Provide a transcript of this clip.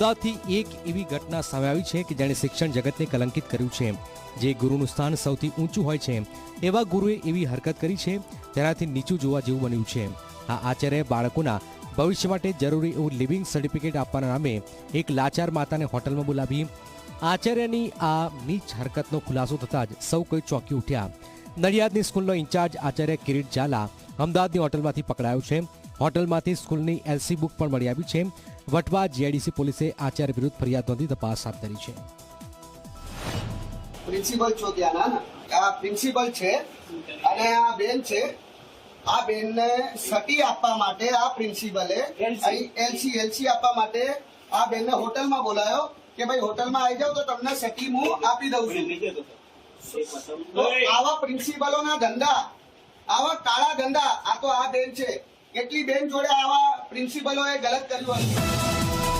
અમદાવાદથી એક એવી ઘટના સામે આવી છે કે જેણે શિક્ષણ જગતને કલંકિત કર્યું છે. જે ગુરુનું સ્થાન સૌથી ઊંચું હોય છે. એવા ગુરુએ એવી હરકત કરી છે, તેનાથી નીચું જોવા જેવું બન્યું છે. આ આચાર્ય બાળકોના ભવિષ્ય માટે જરૂરી એવું લિવિંગ સર્ટિફિકેટ આપવાના નામે એક લાચાર માતાને હોટલમાં બોલાવી. આચાર્યની આ નીચ હરકતનો ખુલાસો થતાં જ સૌ કોઈ ચોંકી ઉઠ્યા. નડિયાદની સ્કૂલનો ઇન્ચાર્જ આચાર્ય કિરીટ ઝાલા અમદાવાદની હોટલમાંથી પકડાયો છે. હોટલમાંથી સ્કૂલની એલસી બુક પણ મળી આવી છે. વટવા જીઆઈડીસી પોલીસે આચાર્ય વિરુદ્ધ ફરિયાદ નોંધી તપાસ હાથ ધરી છે. પ્રિન્સિપલ છો ત્યાંના આ પ્રિન્સિપલ છે અને આ બેન છે. આ બેનને સટી આપવા માટે આ પ્રિન્સિપલે એલસી. એલસી આપવા માટે આ બેનને હોટલમાં બોલાયો કે ભાઈ હોટલમાં આવી જાવ તો તમને સટી હું આપી દઉં છું. આવા પ્રિન્સિપલોના ધંધા આવા કાળા ધંધા આ તો આ બેન છે. કેટલી બેન જોડે આવા પ્રિન્સિપલોએ ગલત કર્યું હશે.